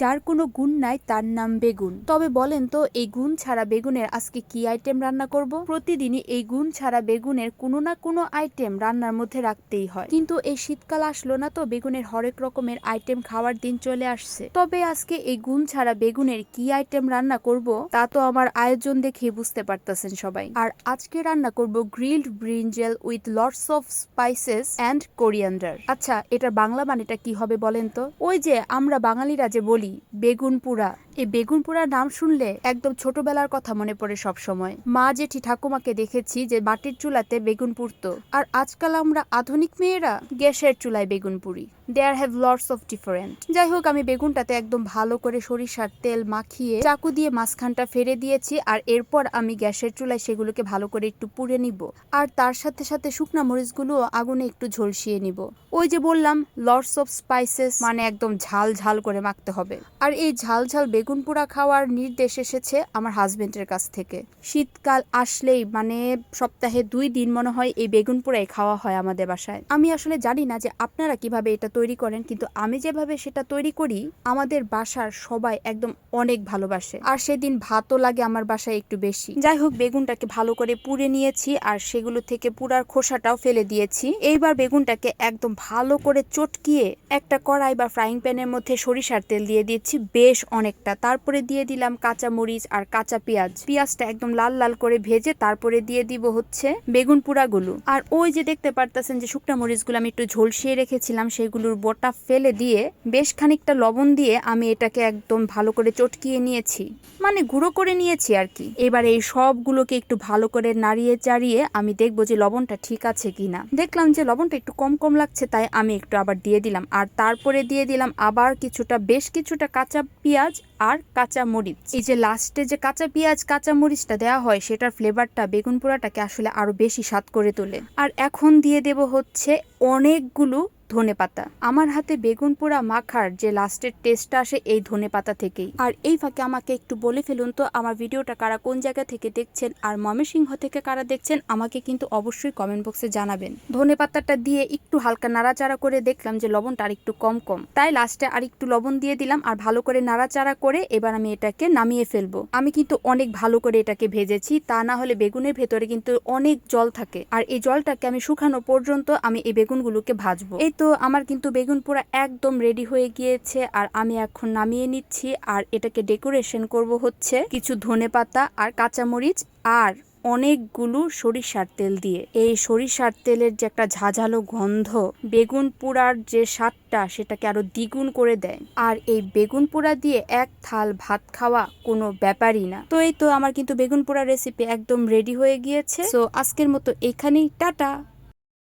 যার কোনো গুণ নাই তার নাম বেগুন। তবে বলেন তো, এই গুণ ছাড়া বেগুনের আজকে কি আইটেম রান্না করব? প্রতিদিনই এই গুণ ছাড়া বেগুনের কোনো না কোনো আইটেম রান্নার মধ্যে রাখতেই হয়। কিন্তু এই শীতকাল আসলো না তো, বেগুনের হরেক রকমের আইটেম খাওয়ার দিন চলে আসছে। তবে আজকে এই গুণ ছাড়া বেগুনের কি আইটেম রান্না করব, তা তো আমার আয়োজন দেখে বুঝতে পারতেছেন সবাই। আর আজকে রান্না করব grilled brinjal with lots of spices and coriander আচ্ছা এটার বাংলা মানেটা কি হবে বলেন তো? ওই যে আমরা বাঙালিরা যে বলি বেগুন পুরা এই বেগুন পোড়ার নাম শুনলে একদম ছোটবেলার কথা মনে পড়ে সব সময় মা জেঠি ঠাকুমাকে দেখেছি যে মাটির চুলাতে বেগুন পুড়তো। আর আজকাল আমরা আধুনিক মেয়েরা গ্যাসের চুলায় বেগুন Puri. There have lots of different যাই হোক, আমি বেগুনটাতে একদম ভালো করে সরিষার তেল মাখিয়ে চাকু দিয়ে মাঝখানটা ফেরে দিয়েছি আর এরপর আমি গ্যাসের চুলায় সেগুলোকে ভালো করে একটু পুড়ে নিব। আর তার সাথে সাথে শুকনা মরিচগুলো আগুনে একটু ঝলসিয়ে নিব। ওই যে বললাম লটস অফ স্পাইসেস মানে একদম ঝাল ঝাল করে মাখতে হবে। আর এই ঝাল ঝাল বেগুন পোড়া খাওয়ার নির্দেশ এসেছে আমার হাজবেন্ডের কাছ থেকে। শীতকাল আসলেই মানে সপ্তাহে দুই দিন মনে হয় এই বেগুন পোড়াই খাওয়া হয় আমাদের বাসায়। আমি আসলে জানি না যে আপনারা কীভাবে এটা তৈরি করেন কিন্তু আমি যেভাবে সেটা তৈরি করি আমাদের বাসার সবাই একদম অনেক ভালোবাসে। আর সেদিন ভাতও লাগে আমার বাসায় একটু বেশি। যাই হোক বেগুনটাকে ভালো করে পুড়ে নিয়েছি আর সেগুলো থেকে পুরার খোসাটাও ফেলে দিয়েছি। এইবার বেগুনটাকে একদম ভালো করে চটকিয়ে একটা কড়াই বা ফ্রাইং প্যানের মধ্যে সরিষার তেল দিয়ে দিচ্ছি বেশ অনেকটা। তারপরে দিয়ে দিলাম কাঁচা মরিচ আর কাঁচা পেঁয়াজ। পেঁয়াজটা একদম লাল লাল করে ভেজে তারপরে দিয়ে দিব হচ্ছে বেগুন পুরাগুলো আর ওই যে দেখতে পারতেছেন যে শুকনা মরিচগুলো আমি একটু ঝলসিয়ে রেখেছিলাম, সেগুলোর বটা ফেলে দিয়ে বেশ খানিকটা লবণ দিয়ে আমি এটাকে একদম ভালো করে চটকিয়ে নিয়েছি। মানে গুঁড়ো করে নিয়েছি আর কি। এবার এই সবগুলোকে একটু ভালো করে নাড়িয়ে চাড়িয়ে আমি দেখব যে লবণটা ঠিক আছে কিনা। দেখলাম যে লবণটা একটু কম কম লাগছে তাই আমি একটু আবার দিয়ে দিলাম। আর তারপরে দিয়ে দিলাম আবার কিছুটা, বেশ কিছুটা কাঁচা পেঁয়াজ আর কাঁচা মরিচ। এই যে লাস্টে যে কাঁচা পেঁয়াজ, কাঁচা মরিচটা দেওয়া হয়, সেটার ফ্লেভারটা বেগুন পোড়াটাকে আসলে আরও বেশি স্বাদ করে তোলে। আর এখন দিয়ে দেব হচ্ছে অনেকগুলো ধনে পাতা আমার হাতে বেগুন পোড়া মাখার যে লাস্টের টেস্টটা আসে এই ধনে পাতা থেকেই। আর এই ফাঁকে আমাকে একটু বলে ফেলুন তো, আমার ভিডিওটা কারা কোন জায়গা থেকে দেখছেন আর ময়মনসিংহ থেকে কারা দেখছেন আমাকে কিন্তু অবশ্যই কমেন্ট বক্সে জানাবেন। ধনে পাতাটা দিয়ে একটু হালকা নাড়াচাড়া করে দেখলাম যে লবণটা আর একটু কম কম। তাই লাস্টে আর একটু লবণ দিয়ে দিলাম আর ভালো করে নাড়াচাড়া করে এবার আমি এটাকে নামিয়ে ফেলব। আমি কিন্তু অনেক ভালো করে এটাকে ভেজেছি, তা না হলে বেগুনের ভেতরে কিন্তু অনেক জল থাকে। আর এই জলটাকে আমি শুকানো পর্যন্ত আমি এই বেগুনগুলোকে ভাজবো। এই তো আমার কিন্তু বেগুন পোড়া একদম রেডি হয়ে গিয়েছে আর আমি এখন নামিয়ে নিচ্ছি। আর এটাকে ডেকোরেশন করব হচ্ছে কিছু ধনে পাতা আর কাঁচামরিচ আর অনেকগুলো সরিষার তেল দিয়ে। এই সরিষার তেলের যে একটা ঝাঝালো গন্ধ বেগুন পোড়ার যে স্বাদটা সেটাকে আরও দ্বিগুণ করে দেয়। আর এই বেগুন পোড়া দিয়ে এক থাল ভাত খাওয়া কোনো ব্যাপারই না। তো এই তো আমার কিন্তু বেগুন পোড়া রেসিপি একদম রেডি হয়ে গিয়েছে। তো আজকের মতো এখানেই, টাটা!